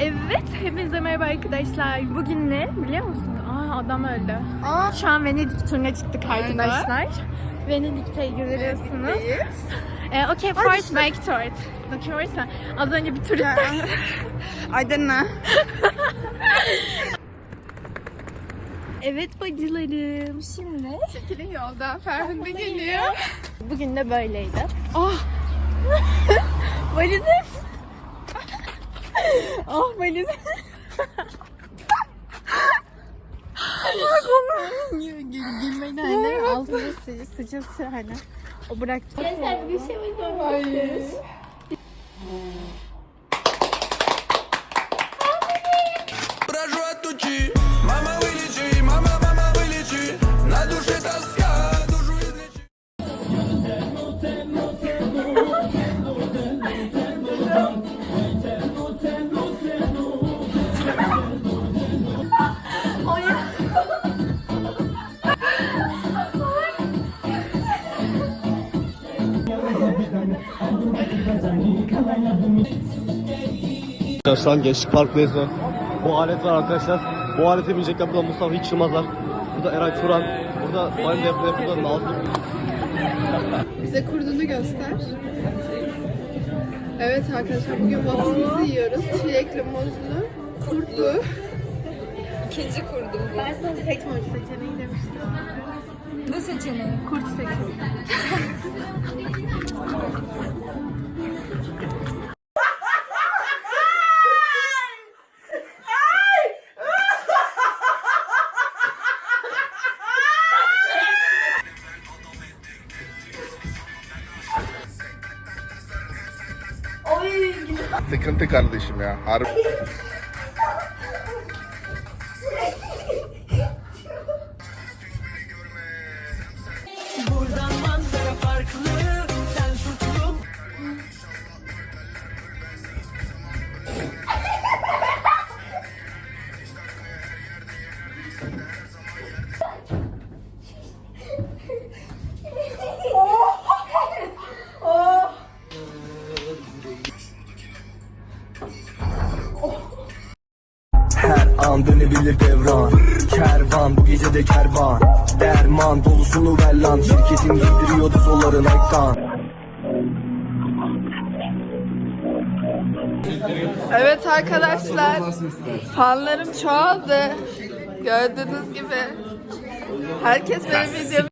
Evet, hepinize merhaba arkadaşlar. Bugün ne biliyor musun? Aa adam öldü. Şu an Venedik turuna çıktık arkadaşlar. Venedik'te görüyorsunuz. Ee, okay, first back to it. Bakıyorsan az önce bir turist Aydın'a. Evet bacılarım şimdi. Çekilin yolda. Ferhunde geliyor. Bugün de böyleydi. Ah! valizim. Ah valizim. Gülmeyin hani altında sıcı sıcısı hani. O bıraktı. bir şey Hayır. Arkadaşlar Gençlik Parkı'ndayız şu an. Bu alet var arkadaşlar. Bu alete binecekler. Burada Mustafa Hiç Yılmazlar. Burada Eray Turan. Burada Bayram Defne. Burada Nazlı. Bize kurdunu göster. Evet arkadaşlar bugün waffle'ımızı yiyoruz. Çilekli muzlu. Kurtlu. İkinci kurdum bu. Ben sana seçme seçeneği demiştim. Ne seçeneği? Kurt seçeneği. Sıkıntı kardeşim ya. Harbi. An dönebilir devran Kervan bu gece de kervan Derman dolusunu ver lan Şirketin giydiriyordu zolları Nike'dan Evet arkadaşlar. Fanlarım çoğaldı. Gördüğünüz gibi. Herkes benim videomu